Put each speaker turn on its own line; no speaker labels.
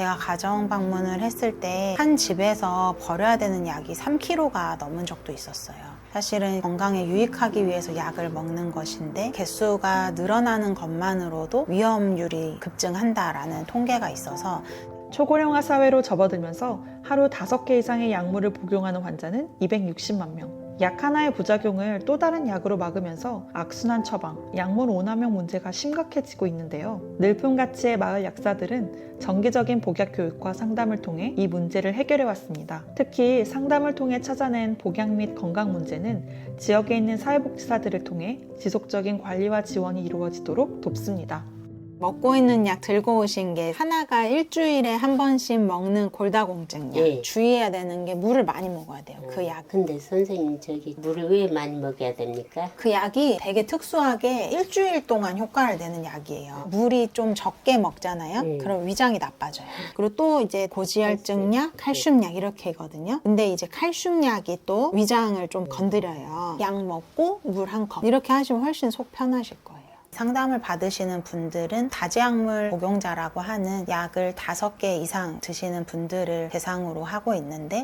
제가 가정 방문을 했을 때 한 집에서 버려야 되는 약이 3kg가 넘은 적도 있었어요. 사실은 건강에 유익하기 위해서 약을 먹는 것인데 개수가 늘어나는 것만으로도 위험률이 급증한다라는 통계가 있어서
초고령화 사회로 접어들면서 하루 5개 이상의 약물을 복용하는 환자는 260만 명. 약 하나의 부작용을 또 다른 약으로 막으면서 악순환 처방, 약물 오남용 문제가 심각해지고 있는데요. 늘품 가치의 마을 약사들은 정기적인 복약 교육과 상담을 통해 이 문제를 해결해 왔습니다. 특히 상담을 통해 찾아낸 복약 및 건강 문제는 지역에 있는 사회복지사들을 통해 지속적인 관리와 지원이 이루어지도록 돕습니다.
먹고 있는 약 들고 오신 게 하나가 일주일에 한 번씩 먹는 골다공증 약.
예.
주의해야 되는 게 물을 많이 먹어야 돼요. 그 약.
근데 선생님 저기 물을 왜 많이 먹여야 됩니까?
그 약이 되게 특수하게 일주일 동안 효과를 내는 약이에요. 물이 좀 적게 먹잖아요.
음.
그럼 위장이 나빠져요. 그리고 또 이제 고지혈증 약, 칼슘 약 이렇게거든요. 근데 이제 칼슘 약이 또 위장을 좀 건드려요. 약 먹고 물 한 컵. 이렇게 하시면 훨씬 속 편하실 거예요. 상담을 받으시는 분들은 다지약물 복용자라고 하는 약을 다섯 개 이상 드시는 분들을 대상으로 하고 있는데